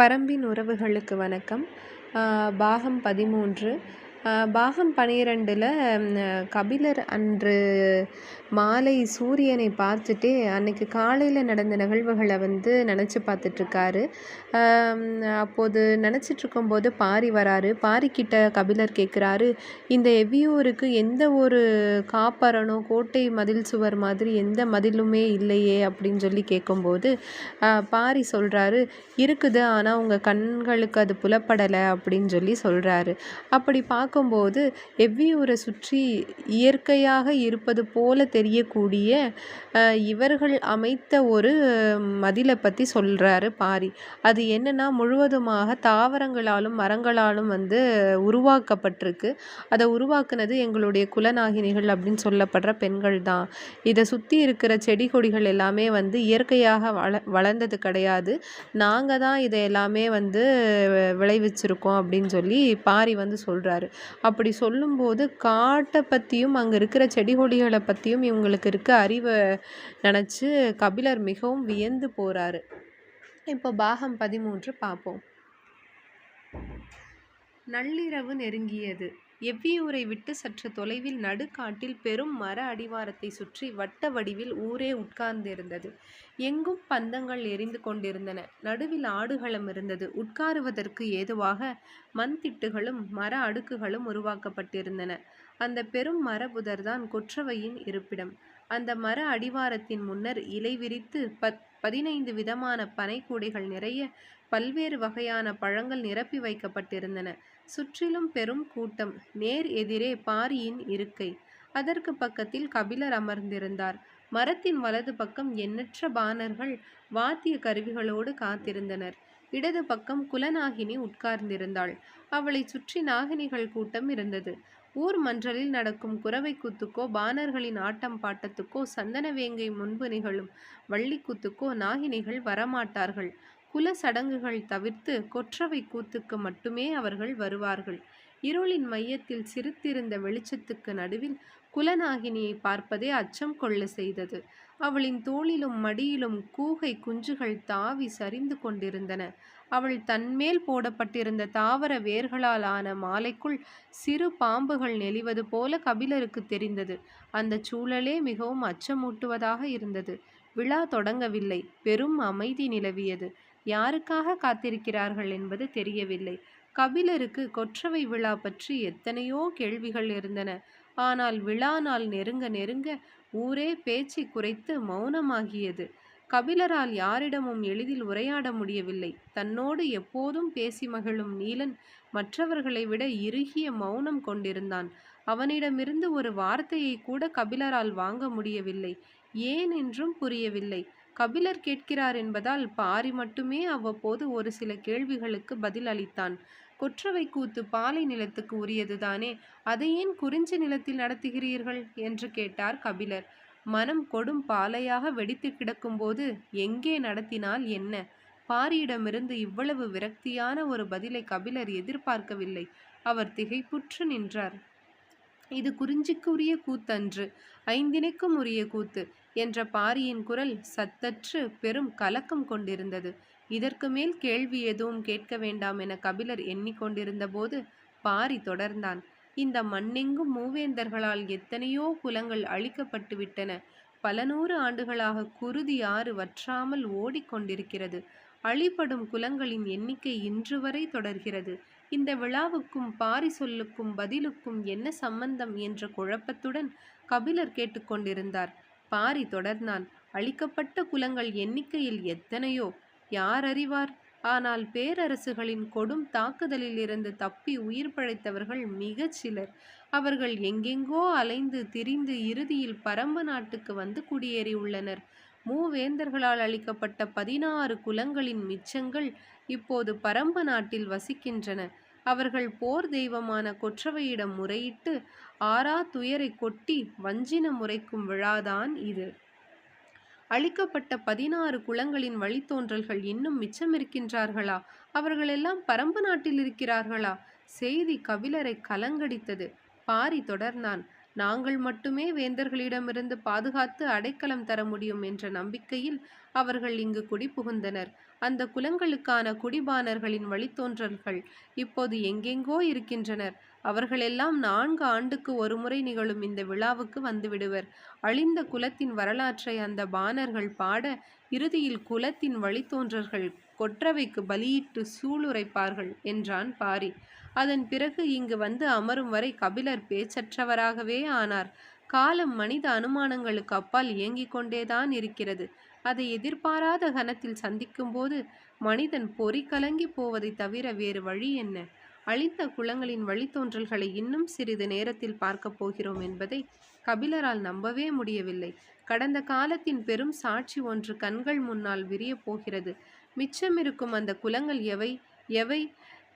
பரம்பின் உறவுகளுக்கு வணக்கம். பாகம் பதிமூன்று. பாகம் பனிரெண்டில் கபிலர் அன்று மாலை சூரியனை பார்த்துட்டே அன்னைக்கு காலையில் நடந்த நிகழ்வுகளை வந்து நினச்சி பார்த்துட்ருக்காரு. அப்போது நினச்சிட்ருக்கும்போது பாரி வராரு. பாரிக்கிட்ட கபிலர் கேட்குறாரு இந்த எவ்வியூருக்கு எந்த ஒரு காப்பரனோ கோட்டை மதில் சுவர் மாதிரி எந்த மதிலுமே இல்லையே அப்படின்னு சொல்லி கேட்கும்போது பாரி சொல்கிறாரு இருக்குது ஆனால் உங்கள் கண்களுக்கு அது புலப்படலை அப்படின்னு சொல்லி சொல்கிறாரு அப்படி பார்க்க பார்க்கும்போது எவ்வியூரை சுற்றி இயற்கையாக இருப்பது போல தெரியக்கூடிய இவர்கள் அமைத்த ஒரு மதிலை பற்றி சொல்கிறாரு பாரி. அது என்னென்னா முழுவதுமாக தாவரங்களாலும் மரங்களாலும் வந்து உருவாக்கப்பட்டிருக்கு. அதை உருவாக்குனது எங்களுடைய குலநாகினிகள் அப்படின்னு சொல்லப்படுற பெண்கள் தான். இதை சுற்றி இருக்கிற செடி கொடிகள் எல்லாமே வந்து இயற்கையாக வள வளர்ந்தது கிடையாது. நாங்கள் தான் இதை எல்லாமே வந்து விளைவிச்சிருக்கோம் அப்படின்னு சொல்லி பாரி வந்து சொல்கிறாரு அப்படி சொல்லும்போது காட்டை பற்றியும் அங்கே இருக்கிற செடி கொடிகளை பற்றியும் இவங்களுக்கு இருக்க அறிவை நினச்சி கபிலர் மிகவும் வியந்து போகிறாரு இப்போ பாகம் பதிமூன்று பார்ப்போம் நள்ளிரவு நெருங்கியது. எவ்வியூரை விட்டு சற்று தொலைவில் நடுக்காட்டில் பெரும் மர அடிவாரத்தை சுற்றி வட்ட வடிவில் ஊரே உட்கார்ந்திருந்தது. எங்கும் பந்தங்கள் எரிந்து கொண்டிருந்தன. நடுவில் ஆடுகளம் இருந்தது. உட்காருவதற்கு ஏதுவாக மண்திட்டுகளும் மர அடுக்குகளும் உருவாக்கப்பட்டிருந்தன. அந்த பெரும் மரபுதர்தான் கொற்றவையின் இருப்பிடம். அந்த மர அடிவாரத்தின் முன்னர் இலை விரித்து பத் பதினைந்து விதமான பனைக்கூடைகள் நிறைய பல்வேறு வகையான பழங்கள் நிரப்பி வைக்கப்பட்டிருந்தன. சுற்றிலும் பெரும் கூட்டம். நேர் எதிரே பாரியின் இருக்கை. அதற்கு பக்கத்தில் கபிலர் அமர்ந்திருந்தார். மரத்தின் வலது பக்கம் எண்ணற்ற பாணர்கள் வாத்திய கருவிகளோடு காத்திருந்தனர். இடது பக்கம் குலநாகினி உட்கார்ந்திருந்தாள். அவளை சுற்றி நாகினிகள் கூட்டம் இருந்தது. ஊர் மன்றலில் நடக்கும் குறவை கூத்துக்கோ பாணர்களின் ஆட்டம் பாட்டத்துக்கோ சந்தனவேங்கை முன்பு நிகழும் வள்ளிக்கூத்துக்கோ நாகினிகள் வரமாட்டார்கள். குல சடங்குகள் தவிர்த்து கொற்றவை கூத்துக்கு மட்டுமே அவர்கள் வருவார்கள். இருளின் மையத்தில் சிரித்திருந்த வெளிச்சத்துக்கு நடுவில் குலநாகினியை பார்ப்பதே அச்சம் கொள்ள செய்தது. அவளின் தோளிலும் மடியிலும் கூகை குஞ்சுகள் தாவி சரிந்து கொண்டிருந்தன. அவள் தன்மேல் போடப்பட்டிருந்த தாவர வேர்களால் ஆன மாலைக்குள் சிறு பாம்புகள் நெளிவது போல கபிலருக்கு தெரிந்தது. அந்த சூழலே மிகவும் அச்சமூட்டுவதாக இருந்தது. விழா தொடங்கவில்லை. பெரும் அமைதி நிலவியது. யாருக்காக காத்திருக்கிறார்கள் என்பது தெரியவில்லை. கபிலருக்கு கொற்றவை விழா பற்றி எத்தனையோ கேள்விகள் இருந்தன. ஆனால் விழா நாள் நெருங்க நெருங்க ஊரே பேச்சை குறைத்து மௌனமாகியது. கபிலரால் யாரிடமும் எளிதில் உரையாட முடியவில்லை. தன்னோடு எப்போதும் பேசி மகிழும் நீலன் மற்றவர்களை விட இறுகிய மௌனம் கொண்டிருந்தான். அவனிடமிருந்து ஒரு வார்த்தையை கூட கபிலரால் வாங்க முடியவில்லை. ஏன் என்றும் புரியவில்லை. கபிலர் கேட்கிறார் என்பதால் பாரி மட்டுமே அவ்வப்போது ஒரு சில கேள்விகளுக்கு பதில் அளித்தான். கொற்றவை கூத்து பாலை நிலத்துக்கு உரியதுதானே? அதை ஏன் குறிஞ்சி நிலத்தில் நடத்துகிறீர்கள்? என்று கேட்டார் கபிலர். மனம் கொடும் பாலையாக வெடித்து கிடக்கும்போது எங்கே நடத்தினால் என்ன? பாரியிடமிருந்து இவ்வளவு விரக்தியான ஒரு பதிலை கபிலர் எதிர்பார்க்கவில்லை. அவர் திகைப்புற்று நின்றார். இது குறிஞ்சிக்குரிய கூத்தன்று. ஐந்தினைக்கும் உரிய கூத்து. என்ற பாரியின் குரல் சத்தற்று பெரும் கலக்கம் கொண்டிருந்தது. இதற்கு மேல் கேள்வி எதுவும் கேட்க வேண்டாம் என கபிலர் எண்ணிக்கொண்டிருந்த போது பாரி தொடர்ந்தான். இந்த மண்ணெங்கும் மூவேந்தர்களால் எத்தனையோ குலங்கள் அழிக்கப்பட்டு விட்டன. பல நூறு ஆண்டுகளாக குருதி ஆறு வற்றாமல் ஓடிக்கொண்டிருக்கிறது. அழிபடும் குலங்களின் எண்ணிக்கை இன்று வரை தொடர்கிறது. இந்த விழாவுக்கும் பாரி சொல்லுக்கும் பதிலுக்கும் என்ன சம்பந்தம் என்ற குழப்பத்துடன் கபிலர் கேட்டுக்கொண்டிருந்தார். பாரி தொடர்ந்தான். அழிக்கப்பட்ட குலங்கள் எண்ணிக்கையில் எத்தனையோ? யார் அறிவார்? ஆனால் பேரரசுகளின் கொடும் தாக்குதலில் இருந்து தப்பி உயிர் பழைத்தவர்கள் மிகச் சிலர். அவர்கள் எங்கெங்கோ அலைந்து திரிந்து இறுதியில் பரம்ப நாட்டுக்கு வந்து குடியேறியுள்ளனர். மூவேந்தர்களால் அளிக்கப்பட்ட பதினாறு குலங்களின் மிச்சங்கள் இப்போது பரம்ப நாட்டில் வசிக்கின்றன. அவர்கள் போர் தெய்வமான கொற்றவையிடம் முறையிட்டு ஆறா துயரை கொட்டி வஞ்சின முறைக்கும் விழாதான் இது. அழிக்கப்பட்ட பதினாறு குலங்களின் வழித்தோன்றல்கள் இன்னும் மிச்சமிருக்கின்றார்களா? அவர்களெல்லாம் பரம்பு நாட்டில் இருக்கிறார்களா? செய்தி கபிலரை கலங்கடித்தது. பாரி தொடர்ந்தான். நாங்கள் மட்டுமே வேந்தர்களிடமிருந்து பாதுகாத்து அடைக்கலம் தர முடியும் என்ற நம்பிக்கையில் அவர்கள் இங்கு குடிபுகுந்தனர் அந்த குலங்களுக்கான குடிபானர்களின் வழித்தோன்றல்கள் இப்போது எங்கெங்கோ இருக்கின்றனர். அவர்களெல்லாம் நான்கு ஆண்டுக்கு ஒருமுறை நிகழும் இந்த விழாவுக்கு வந்துவிடுவர். அழிந்த குலத்தின் வரலாற்றை அந்த பாணர்கள் பாட இறுதியில் குலத்தின் வழித்தோன்றர்கள் கொற்றவைக்கு பலியிட்டு சூளுரைப்பார்கள் என்றான் பாரி. அதன் பிறகு இங்கு வந்து அமரும் வரை கபிலர் பேச்சற்றவராகவே ஆனார். காலம் மனித அனுமானங்களுக்கு அப்பால் இயங்கிக் கொண்டேதான் இருக்கிறது. அதை எதிர்பாராத கணத்தில் சந்திக்கும்போது மனிதன் பொறி கலங்கி போவதை தவிர வேறு வழி என்ன? அழிந்த குளங்களின் வழித்தோன்றல்களை இன்னும் சிறிது நேரத்தில் பார்க்கப் போகிறோம் என்பதை கபிலரால் நம்பவே முடியவில்லை. கடந்த காலத்தின் பெரும் சாட்சி ஒன்று கண்கள் முன்னால் விரிய போகிறது. மிச்சமிருக்கும் அந்த குலங்கள் எவை? எவை?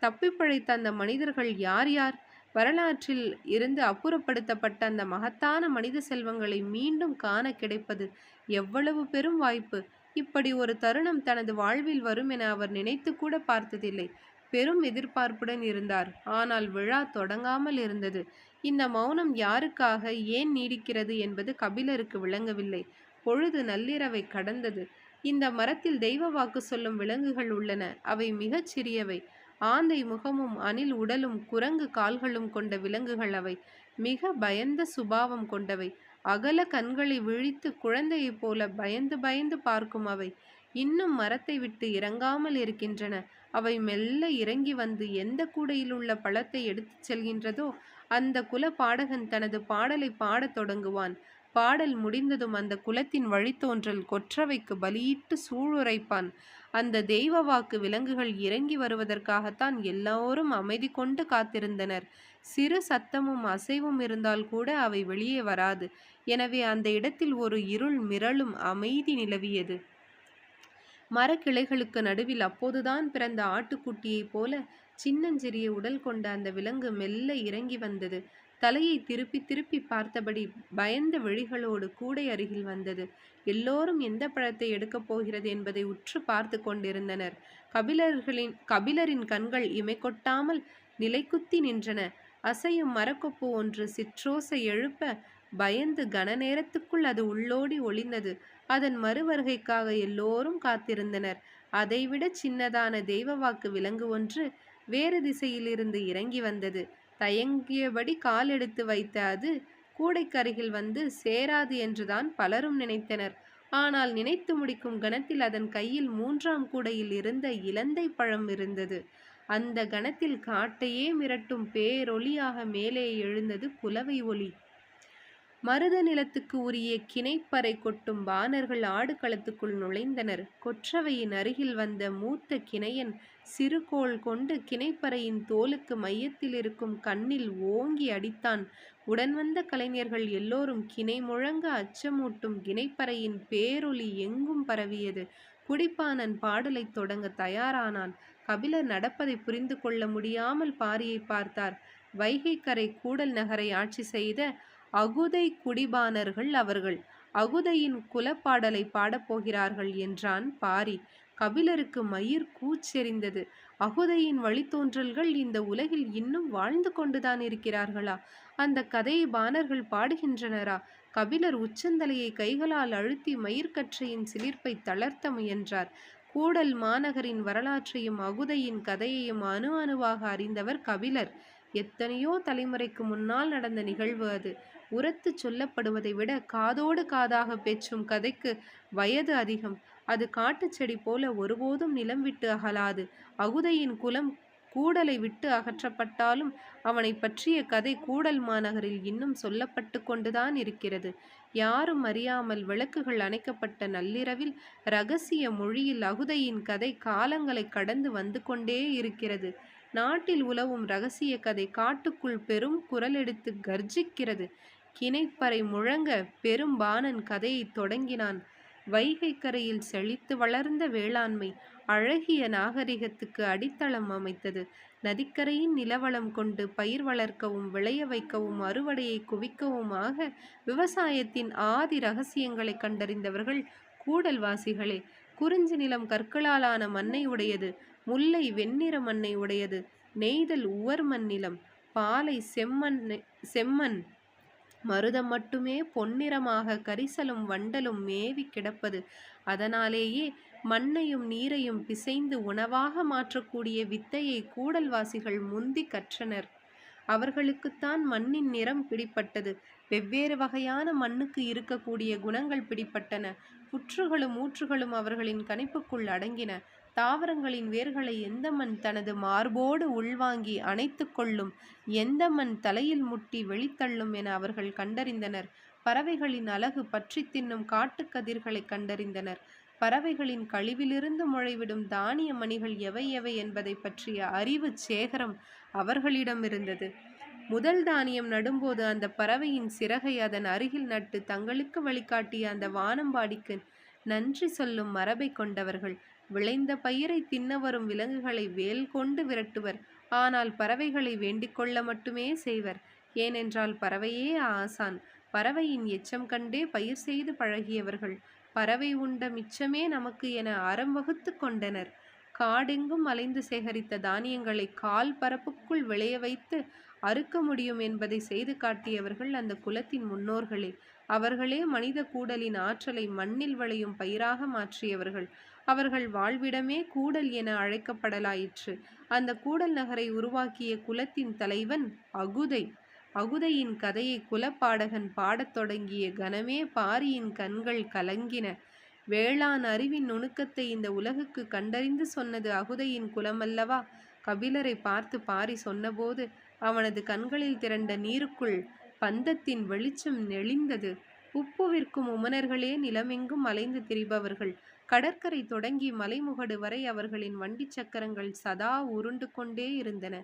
தப்பிப்பழைத்த அந்த மனிதர்கள் யார் யார்? வரலாற்றில் இருந்து அப்புறப்படுத்தப்பட்ட அந்த மகத்தான மனித செல்வங்களை மீண்டும் காண கிடைப்பது எவ்வளவு பெரும் வாய்ப்பு? இப்படி ஒரு தருணம் தனது வாழ்வில் வரும் என அவர் நினைத்து கூட பார்த்ததில்லை. பெரும் எதிர்பார்ப்புடன் இருந்தார். ஆனால் விழா தொடங்காமல் இருந்தது. இந்த மௌனம் யாருக்காக ஏன் நீடிக்கிறது என்பது கபிலருக்கு விளங்கவில்லை. பொழுது நள்ளிரவை கடந்தது. இந்த மரத்தில் தெய்வ வாக்கு சொல்லும் விலங்குகள் உள்ளன. அவை மிகச் சிறியவை ஆந்தை முகமும் அணில் உடலும் குரங்கு கால்களும் கொண்ட விலங்குகள் அவை. மிக பயந்த சுபாவம் கொண்டவை. அகல கண்களை விழித்து குழந்தையைப் போல பயந்து பயந்து பார்க்கும் அவை. இன்னும் மரத்தை விட்டு இறங்காமல் இருக்கின்றன. அவை மெல்ல இறங்கி வந்து எந்த கூடையில் உள்ள பழத்தை எடுத்துச் செல்கின்றதோ அந்த குல பாடகன் தனது பாடலை பாடத் தொடங்குவான். பாடல் முடிந்ததும் அந்த குலத்தின் வழித்தோன்றல் கொற்றவைக்கு பலியிட்டு சூளுரைப்பான். அந்த தெய்வ வாக்கு விலங்குகள் இறங்கி வருவதற்காகத்தான் எல்லோரும் அமைதி கொண்டு காத்திருந்தனர். சிறு சத்தமும் அசைவும் இருந்தால் கூட அவை வெளியே வராது. எனவே அந்த இடத்தில் ஒரு இருள் மிரளும் அமைதி நிலவியது. மரக்கிளைகளுக்கு நடுவில் அப்போதுதான் பிறந்த ஆட்டுக்குட்டியைப் போல சின்னஞ்சிறிய உடல் கொண்ட அந்த விலங்கு மெல்ல இறங்கி வந்தது. தலையை திருப்பி திருப்பி பார்த்தபடி பயந்த விழிகளோடு கூடை அருகில் வந்தது. எல்லோரும் எந்த பழத்தை எடுக்கப் போகிறது என்பதை உற்று பார்த்து கொண்டிருந்தனர். கபிலர்களின் கபிலரின் கண்கள் இமை கொட்டாமல் நிலைக்குத்தி நின்றன. அசையும் மரக்கொப்பு ஒன்று சிற்றோசை எழுப்ப பயந்து கன நேரத்துக்குள் அது உள்ளோடி ஒளிந்தது. அதன் மறுவருகைக்காக எல்லோரும் காத்திருந்தனர். அதைவிட சின்னதான தெய்வவாக்கு விலங்கு ஒன்று வேறு திசையிலிருந்து இறங்கி வந்தது. தயங்கியபடி கால் எடுத்து வைத்த அது கூடைக்கருகில் வந்து சேராது என்றுதான் பலரும் நினைத்தனர். ஆனால் நினைத்து முடிக்கும் கணத்தில் அதன் கையில் மூன்றாம் கூடையில் இருந்த இலந்தை பழம் இருந்தது. அந்த கணத்தில் காட்டையே மிரட்டும் பேரொளியாக மேலே எழுந்தது குலவை ஒளி மருத நிலத்துக்கு உரிய கிணைப்பறை கொட்டும் பாணர்கள் ஆடுகளத்துக்குள் நுழைந்தனர். கொற்றவையின் அருகில் வந்த மூத்த கிணையன் சிறுகோள் கொண்டு கிணைப்பறையின் தோலுக்கு மையத்தில் இருக்கும் கண்ணில் ஓங்கி அடித்தான். உடன் வந்த கலைஞர்கள் எல்லோரும் கிணை முழங்க அச்சமூட்டும் கிணைப்பறையின் பேரொளி எங்கும் பரவியது. குடிப்பானன் பாடலைத் தொடங்க தயாரானான். கபிலர் நடப்பதை புரிந்து கொள்ள முடியாமல் பாரியை பார்த்தார். வைகைக்கரை கூடல் நகரை ஆட்சி செய்த அகுதை குடிபானர்கள் அவர்கள். அகுதையின் குலப்பாடலை பாடப்போகிறார்கள் என்றான் பாரி. கபிலருக்கு மயிர் கூச்செறிந்தது அகுதையின் வழித்தோன்றல்கள் இந்த உலகில் இன்னும் வாழ்ந்து கொண்டுதான் இருக்கிறார்களா? அந்த கதையை பாணர்கள் பாடுகின்றனரா? கபிலர் உச்சந்தலையை கைகளால் அழுத்தி மயிர்கற்றையின் சிலிர்ப்பை தளர்த்த முயன்றார். கூடல் மாநகரின் வரலாற்றையும் அகுதையின் கதையையும் அணு அணுவாக அறிந்தவர் கபிலர். எத்தனையோ தலைமுறைக்கு முன்னால் நடந்த நிகழ்வு அது. உரத்து சொல்லப்படுவதை விட காதோடு காதாக பேச்சும் கதைக்கு வயது அதிகம். அது காட்டுச்செடி போல ஒருபோதும் நிலம் விட்டு அகலாது. அகுதையின் குலம் கூடலை விட்டு அகற்றப்பட்டாலும் அவனை பற்றிய கதை கூடல் மாநகரில் இன்னும் சொல்லப்பட்டு கொண்டுதான் இருக்கிறது. யாரும் அறியாமல் விளக்குகள் அணைக்கப்பட்ட நள்ளிரவில் ரகசிய மொழியில் அகுதையின் கதை காலங்களை கடந்து வந்து கொண்டே இருக்கிறது. நாட்டில் உலவும் ரகசிய கதை காட்டுக்குள் பெரும் குரல் எடுத்து கர்ஜிக்கிறது. கிணைப்பறை முழங்க பெரும்பாணன் கதையை தொடங்கினான். வைகை கரையில் செழித்து வளர்ந்த வேளாண்மை அழகிய நாகரிகத்துக்கு அடித்தளம் அமைத்தது. நதிக்கரையின் நிலவளம் கொண்டு பயிர் வளர்க்கவும் விளைய வைக்கவும் அறுவடையை குவிக்கவுமாக விவசாயத்தின் ஆதி ரகசியங்களை கண்டறிந்தவர்கள் கூடல்வாசிகளே. குறிஞ்சி நிலம் கற்களாலான மண்ணை உடையது முல்லை வெண்ணிற மண்ணை உடையது நெய்தல் உவர் மண் நிலம் பாலை செம்மண் செம்மண் மருதம் மட்டுமே பொன்னிறமாக கரிசலும் வண்டலும் மேவி கிடப்பது. அதனாலேயே மண்ணையும் நீரையும் பிசைந்து உணவாக மாற்றக்கூடிய வித்தையை கூடல்வாசிகள் முந்தி கற்றனர். அவர்களுக்குத்தான் மண்ணின் நிறம் பிடிப்பட்டது. வெவ்வேறு வகையான மண்ணுக்கு இருக்கக்கூடிய குணங்கள் பிடிப்பட்டன. புற்றுகளும் ஊற்றுகளும் அவர்களின் கணிப்புக்குள் அடங்கின. தாவரங்களின் வேர்களை எந்த மண் தனது மார்போடு உள்வாங்கி அணைத்து கொள்ளும் எந்த மண் தலையில் முட்டி வெளித்தள்ளும் என அவர்கள் கண்டறிந்தனர். பறவைகளின் அழகு பற்றி தின்னும் காட்டுக்கதிர்களை கண்டறிந்தனர். பறவைகளின் கழிவிலிருந்து முளைவிடும் தானிய மணிகள் எவை எவை என்பதை பற்றிய அறிவு சேகரம் அவர்களிடம் இருந்தது. முதல் தானியம் நடும்போது அந்த பறவையின் சிறகை அதன் அருகில் நட்டு தங்களுக்கு வழிகாட்டிய அந்த வானம்பாடிக்கு நன்றி சொல்லும் மரபை கொண்டவர்கள். விளைந்த பயிரை தின்ன வரும் விலங்குகளை வேல் கொண்டு விரட்டுவர். ஆனால் பறவைகளை வேண்டிக்கொள்ள மட்டுமே செய்வர். ஏனென்றால் பறவையே ஆசான். பறவையின் எச்சம் கண்டே பயிர் செய்து பழகியவர்கள். பறவை உண்ட மிச்சமே நமக்கு என அறம் வகுத்து கொண்டனர். காடெங்கும் அலைந்து சேகரித்த தானியங்களை கால் பரப்புக்குள் விளைய வைத்து அறுக்க முடியும் என்பதை செய்து காட்டியவர்கள் அந்த குலத்தின் முன்னோர்களே. அவர்களே மனித கூடலின் ஆற்றலை மண்ணில் விளையும் பயிராக மாற்றியவர்கள். அவர்கள் வாழ்விடமே கூடல் என அழைக்கப்படலாயிற்று. அந்த கூடல் நகரை உருவாக்கிய குலத்தின் தலைவன் அகுதை. அகுதையின் கதையை குலப்பாடகன் பாடத் தொடங்கிய கனமே பாரியின் கண்கள் கலங்கின. வேளாண் அறிவின் நுணுக்கத்தை இந்த உலகுக்கு கண்டறிந்து சொன்னது அகுதையின் குலமல்லவா? கபிலரை பார்த்து பாரி சொன்னபோது அவனது கண்களில் திரண்ட நீருக்குள் பந்தத்தின் வெளிச்சம் நெளிந்தது. உப்பு விற்கும் உமனர்களே நிலமெங்கும் அலைந்து திரிபவர்கள். கடற்கரை தொடங்கி மலைமுகடு வரை அவர்களின் வண்டி சக்கரங்கள் சதா உருண்டு கொண்டே இருந்தன.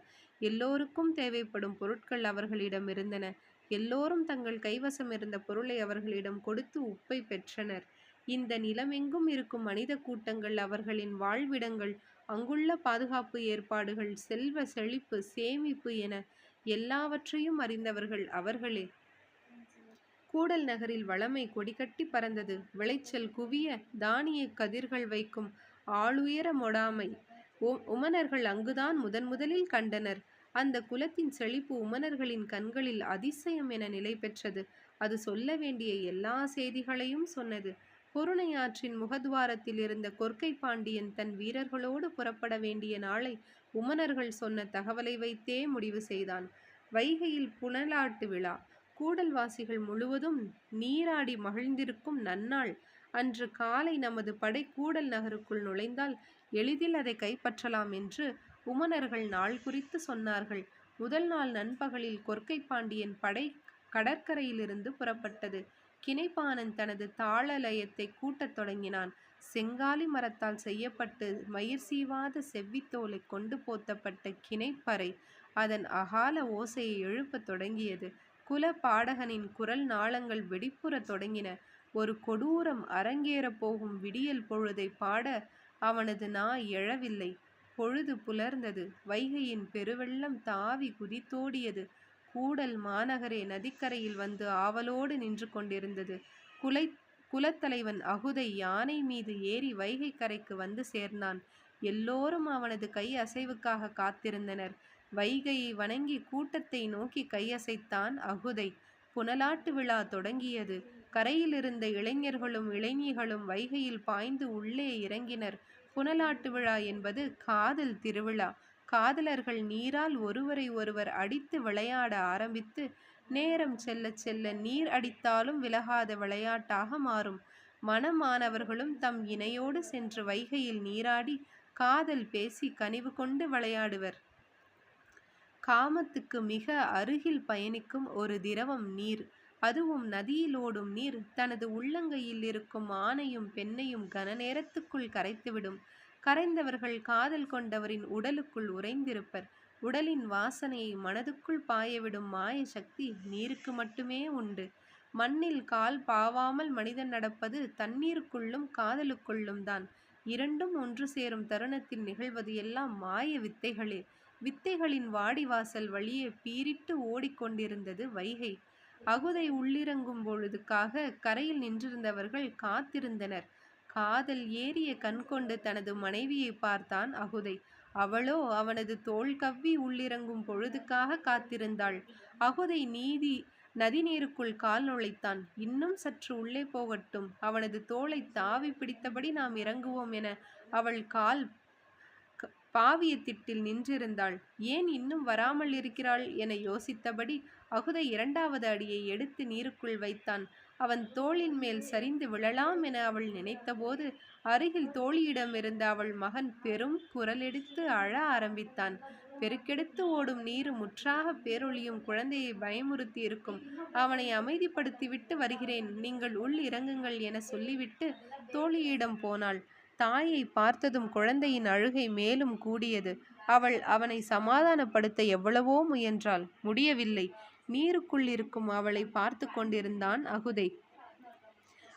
எல்லோருக்கும் தேவைப்படும் பொருட்கள் அவர்களிடம் இருந்தன. எல்லோரும் தங்கள் கைவசம் இருந்த பொருளை அவர்களிடம் கொடுத்து உப்பை பெற்றனர். இந்த நிலமெங்கும் இருக்கும் மனித கூட்டங்கள் அவர்களின் வாழ்விடங்கள் அங்குள்ள பாதுகாப்பு ஏற்பாடுகள் செல்வ செழிப்பு சேமிப்பு என எல்லாவற்றையும் அறிந்தவர்கள் அவர்களே. கூடல் நகரில் வளமை கொடிகட்டி பறந்தது. விளைச்சல் குவிய தானிய கதிர்கள் வைக்கும் ஆளுயர மொடாமை உமனர்கள் அங்குதான் முதன் முதலில் கண்டனர். அந்த குலத்தின் செழிப்பு உமனர்களின் கண்களில் அதிசயம் என நிலை பெற்றது. அது சொல்ல வேண்டிய எல்லா செய்திகளையும் சொன்னது. பொருணையாற்றின் முகத்வாரத்தில் இருந்த கொற்கை பாண்டியன் தன் வீரர்களோடு புறப்பட வேண்டிய நாளை உமனர்கள் சொன்ன தகவலை வைத்தே முடிவு செய்தான். வைகையில் புனலாட்டு விழா. கூடல்வாசிகள் முழுவதும் நீராடி மகிழ்ந்திருக்கும் நன்னாள். அன்று காலை நமது படை கூடல் நகருக்குள் நுழைந்தால் எளிதில் அதை கைப்பற்றலாம் என்று உமனர்கள் நாள் குறித்து சொன்னார்கள். முதல் நாள் நண்பகலில் கொற்கை பாண்டியன் படை கடற்கரையிலிருந்து புறப்பட்டது. கிணைப்பானன் தனது தாளலயத்தை கூட்டத் தொடங்கினான். செங்காலி மரத்தால் செய்யப்பட்டு மயிர் சீவாத செவ்வித்தோலை கொண்டு போத்தப்பட்ட கிணைப்பறை அதன் அகால ஓசையை எழுப்பத் தொடங்கியது. குல பாடகனின் குரல் நாளங்கள் வெடிப்புறத் தொடங்கின. ஒரு கொடூரம் அரங்கேறப் போகும் விடியல் பொழுதை பாட அவனது நா எழவில்லை. பொழுது புலர்ந்தது. வைகையின் பெருவெள்ளம் தாவி குதித்தோடியது. கூடல் மாநகரே நதிக்கரையில் வந்து ஆவலோடு நின்று கொண்டிருந்தது. குலை குலத்தலைவன் அகுதை யானை மீது ஏறி வைகை கரைக்கு வந்து சேர்ந்தான். எல்லோரும் அவனது கை அசைவுக்காக காத்திருந்தனர். வைகையை வணங்கி கூட்டத்தை நோக்கி கையசைத்தான் அகுதை. புனலாட்டு விழா தொடங்கியது. கரையில் இருந்த இளைஞர்களும் இளைஞிகளும் வைகையில் பாய்ந்து உள்ளே இறங்கினர். புனலாட்டு விழா என்பது காதல் திருவிழா. காதலர்கள் நீரால் ஒருவரை ஒருவர் அடித்து விளையாட ஆரம்பித்து நேரம் செல்ல செல்ல நீர் அடித்தாலும் விலகாத விளையாட்டாக மாறும். மனமானவர்களும் தம் இணையோடு சென்று வைகையில் நீராடி காதல் பேசி கனிவு கொண்டு விளையாடுவர். காமத்துக்கு மிக அருகில் பயணிக்கும் ஒரு திரவம் நீர். அதுவும் நதியிலோடும் நீர். தனது உள்ளங்கையில் இருக்கும் ஆணையும் பெண்ணையும் கன நேரத்துக்குள் கரைத்துவிடும். கரைந்தவர்கள் காதல் கொண்டவரின் உடலுக்குள் உறைந்திருப்பர். உடலின் வாசனையை மனதுக்குள் பாயவிடும் மாய சக்தி நீருக்கு மட்டுமே உண்டு. மண்ணில் கால் பாவாமல் மனிதன் நடப்பது தண்ணீருக்குள்ளும் காதலுக்குள்ளும் தான். இரண்டும் ஒன்று சேரும் தருணத்தில் நிகழ்வது எல்லாம் மாய வித்தைகளே. வித்தைகளின் வாடிவாசல் வழியே பீரிட்டு ஓடிக்கொண்டிருந்தது வைகை. அகுதை உள்ளிறங்கும் பொழுதுக்காக கரையில் நின்றிருந்தவர்கள் காத்திருந்தனர். காதல் ஏறிய கண்கொண்டு தனது மனைவியை பார்த்தான் அகுதை. அவளோ அவனது தோள் கவ்வி உள்ளிறங்கும் பொழுதுக்காக காத்திருந்தாள். அகுதை நீதி நதிநீருக்குள் கால் நுழைத்தான். இன்னும் சற்று உள்ளே போகட்டும். அவனது தோளை தாவி பிடித்தபடி நாம் இறங்குவோம் என அவள் கால் பாவியத்திட்டில் நின்றிருந்தாள். ஏன் இன்னும் வராமல் இருக்கிறாள் என யோசித்தபடி அகுதை இரண்டாவது அடியை எடுத்து நீருக்குள் வைத்தான். அவன் தோளின் மேல் சரிந்து விழலாம் என அவள் நினைத்தபோது அருகில் தோழியிடமிருந்த அவள் மகன் பெரும் குரலெடுத்து அழ ஆரம்பித்தான். பெருக்கெடுத்து ஓடும் நீரு முற்றாக பேரொழியும் குழந்தையை பயமுறுத்தி இருக்கும். அவனை அமைதிப்படுத்திவிட்டு வருகிறேன். நீங்கள் உள் இறங்குங்கள் என சொல்லிவிட்டு தோழியிடம் போனாள். தாயை பார்த்ததும் குழந்தையின் அழுகை மேலும் கூடியது. அவள் அவனை சமாதானப்படுத்த எவ்வளவோ முயன்றாள். முடியவில்லை. நீருக்குள் இருக்கும் அவளை பார்த்து கொண்டிருந்தான் அகுதை.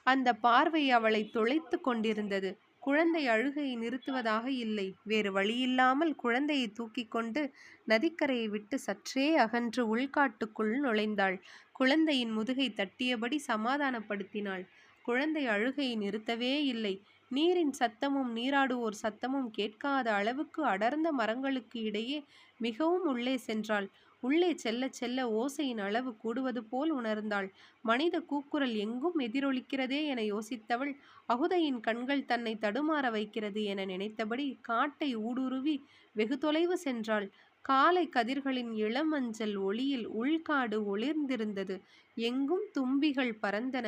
அந்த பார்வை அவளை துளைத்து கொண்டிருந்தது. குழந்தை அழுகையை நிறுத்துவதாக இல்லை. வேறு வழியில்லாமல் குழந்தையை தூக்கி கொண்டு நதிக்கரையை விட்டு சற்றே அகன்று உள்காட்டுக்குள் நுழைந்தாள். குழந்தையின் முதுகை தட்டியபடி சமாதானப்படுத்தினாள். குழந்தை அழுகையை நிறுத்தவே இல்லை. நீரின் சத்தமும் நீராடுவோர் சத்தமும் கேட்காத அளவுக்கு அடர்ந்த மரங்களுக்கு இடையே மிகவும் உள்ளே சென்றாள். உள்ளே செல்ல செல்ல ஓசையின் அளவு கூடுவது போல் உணர்ந்தாள். மனித கூக்குரல் எங்கும் எதிரொலிக்கிறதே என யோசித்தவள் அகுதையின் கண்கள் தன்னை தடுமாற வைக்கிறது என நினைத்தபடி காட்டை ஊடுருவி வெகு தொலைவு சென்றாள். காலை கதிர்களின் இளமஞ்சள் ஒளியில் உள்காடு ஒளிர்ந்திருந்தது. எங்கும் தும்பிகள் பறந்தன.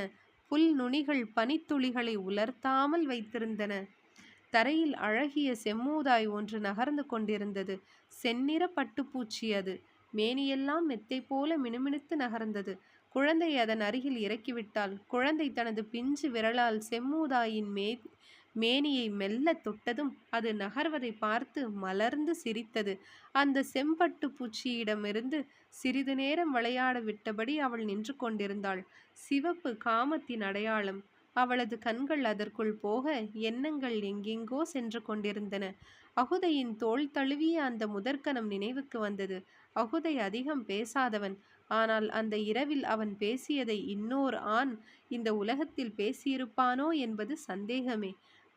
புல் நுனிகள் பனித்துளிகளை உலர்த்தாமல் வைத்திருந்தன. தரையில் அழகிய செம்மூதாய் ஒன்று நகர்ந்து கொண்டிருந்தது. செந்நிற பட்டுப்பூச்சி அது மேனியெல்லாம் மெத்தை போல மினுமினுத்து நகர்ந்தது. குழந்தை அதன் அருகில் இறக்கிவிட்டால் குழந்தை தனது பிஞ்சு விரலால் செம்மூதாயின் மே மேனியை மெல்ல தொட்டதும் அது நகர்வதை பார்த்து மலர்ந்து சிரித்தது. அந்த செம்பட்டு பூச்சியிடமிருந்து சிறிது நேரம் விளையாட விட்டபடி அவள் நின்று கொண்டிருந்தாள். சிவப்பு காமத்தின் அடையாளம் அவளது கண்கள் அதற்குள் போக எண்ணங்கள் எங்கெங்கோ சென்று கொண்டிருந்தன. அகுதையின் தோள் தழுவிய அந்த முதற்கணம் நினைவுக்கு வந்தது. அகுதை அதிகம் பேசாதவன் ஆனால் அந்த இரவில் அவன் பேசியதை இன்னோர் ஆண் இந்த உலகத்தில் பேசியிருப்பானோ என்பது சந்தேகமே.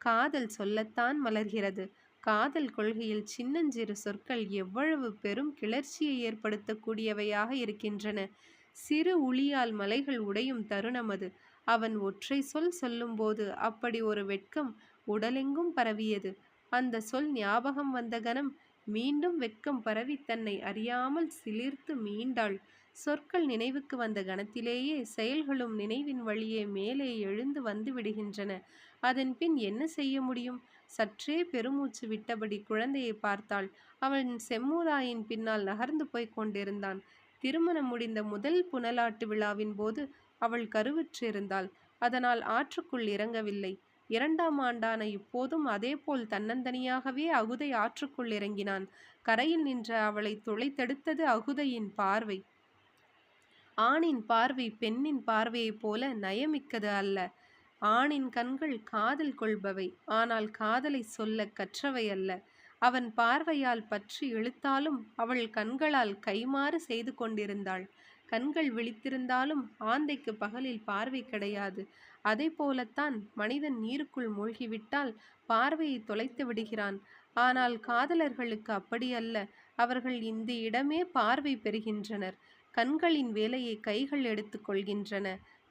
காதல் சொல்லத்தான் மலர்கிறது. காதல் கொள்கையில் சின்னஞ்சிறு சொற்கள் எவ்வளவு பெரும் கிளர்ச்சியை ஏற்படுத்தக்கூடியவையாக இருக்கின்றன. சிறு உளியால் மலைகள் உடையும் தருணம் அது. அவன் ஒற்றை சொல் சொல்லும்போது அப்படி ஒரு வெட்கம் உடலெங்கும் பரவியது. அந்த சொல் ஞாபகம் வந்த கணம் மீண்டும் வெட்கம் பரவி தன்னை அறியாமல் சிலிர்த்து மீண்டாள். சொற்கள் நினைவுக்கு வந்த கணத்திலேயே செயல்களும் நினைவின் வழியே மேலே எழுந்து வந்து விடுகின்றன. அதன் பின் என்ன செய்ய முடியும்? சற்றே பெருமூச்சு விட்டபடி குழந்தையை பார்த்தாள். அவன் செம்மூதாயின் பின்னால் நகர்ந்து போய்க் கொண்டிருந்தான். திருமணம் முடிந்த முதல் புனலாட்டு விழாவின் போது அவள் கருவுற்றிருந்தாள். அதனால் ஆற்றுக்குள் இறங்கவில்லை. இரண்டாம் ஆண்டான இப்போதும் அதேபோல் தன்னந்தனியாகவே அகுதை ஆற்றுக்குள் இறங்கினான். கரையில் நின்ற அவளை துளைத்தெடுத்தது அகுதையின் பார்வை. ஆணின் பார்வை பெண்ணின் பார்வையைப் போல நயமிக்கது அல்ல. ஆணின் கண்கள் காதல் கொள்பவை ஆனால் காதலை சொல்ல கற்றவை அல்ல. அவன் பார்வையால் பற்றி இழுத்தாலும் அவள் கண்களால் கைமாறு செய்து கொண்டிருந்தாள். கண்கள் விழித்திருந்தாலும் ஆந்தைக்கு பகலில் பார்வை கிடையாது. அதை போலத்தான் மனிதன் நீருக்குள் மூழ்கிவிட்டால் பார்வையை தொலைத்து விடுகிறான். ஆனால் காதலர்களுக்கு அப்படியல்ல அவர்கள் இந்த இடமே பார்வை பெறுகின்றனர். கண்களின் வேலையை கைகள் எடுத்துக்கொள்கின்றன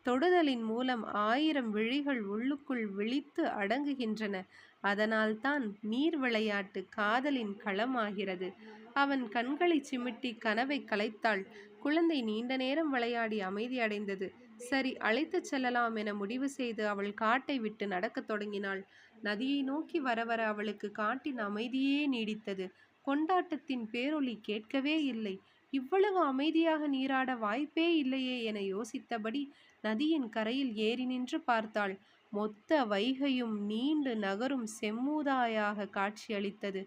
தொடுதலின் மூலம் ஆயிரம் விழிகள் உள்ளுக்குள் விழித்து அடங்குகின்றன. அதனால்தான் நீர் விளையாட்டு காதலின் களமாகிறது. அவன் கண்களை சிமிட்டி கனவை கலைத்தாள். குழந்தை நீண்ட நேரம் விளையாடி அமைதியடைந்தது சரி அழைத்துச் செல்லலாம் என முடிவு செய்து அவள் காட்டை விட்டு நடக்கத் தொடங்கினாள். நதியை நோக்கி வர வர அவளுக்கு காட்டின் அமைதியே நீடித்தது. கொண்டாட்டத்தின் பேரொளி கேட்கவே இல்லை. இவ்வளவு அமைதியாக நீராட வாய்ப்பே இல்லையே என யோசித்தபடி நதியின் கரையில் ஏறி நின்று பார்த்தாள். மொத்த வைகையும் நீண்டு நகரும் செம்மூதாயாக காட்சியளித்தது.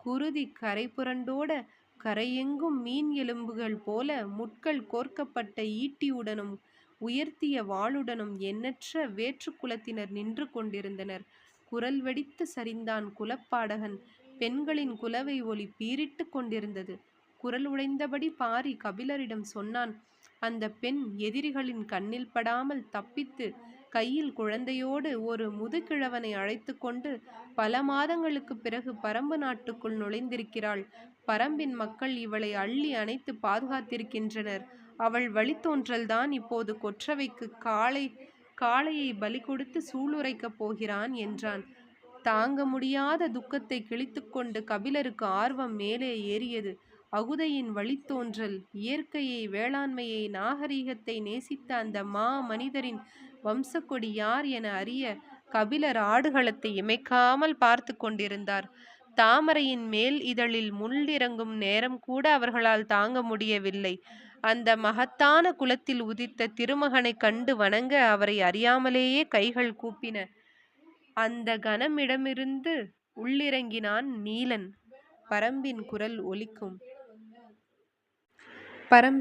குருதி கரை புரண்டோட கரையெங்கும் மீன் எலும்புகள் போல முட்கள் கோர்க்கப்பட்ட ஈட்டியுடனும் உயர்த்திய வாளுடனும் எண்ணற்ற வேற்று குலத்தினர் நின்று கொண்டிருந்தனர். குரல் வெடித்து சரிந்தான் குலப்பாடகன். பெண்களின் குலவை ஒளி பீரிட்டு கொண்டிருந்தது. குரல் உடைந்தபடி பாரி கபிலரிடம் சொன்னான் அந்த பெண் எதிரிகளின் கண்ணில் படாமல் தப்பித்து கையில் குழந்தையோடு ஒரு முதுகிழவனை அழைத்து கொண்டு பல மாதங்களுக்கு பிறகு பரம்பு நாட்டுக்குள் நுழைந்திருக்கிறாள். பரம்பின் மக்கள் இவளை அள்ளி அணைத்து பாதுகாத்திருக்கின்றனர். அவள் வழித்தோன்றல்தான் இப்போது கொற்றவைக்கு காளை காளையை பலி கொடுத்து சூளுரைக்கப் போகிறான் என்றான். தாங்க முடியாத துக்கத்தை கிழித்துக்கொண்டு கபிலருக்கு ஆர்வம் மேலே ஏறியது. அகுதையின் வழித்தோன்றல் இயற்கையை வேளாண்மையை நாகரீகத்தை நேசித்த அந்த மா மனிதரின் வம்சக்கொடி யார் என அறிய கபிலர் ஆடுகளத்தை இமைக்காமல் பார்த்து கொண்டிருந்தார். தாமரையின் மேல் இதழில் முள்ளிறங்கும் நேரம் கூட அவர்களால் தாங்க முடியவில்லை. அந்த மகத்தான குலத்தில் உதித்த திருமகனை கண்டு வணங்க அவரை அறியாமலேயே கைகள் கூப்பின. அந்த கனமிடமிருந்து உள்ளிறங்கினான் நீலன். பரம்பின் குரல் ஒலிக்கும். பரம்பி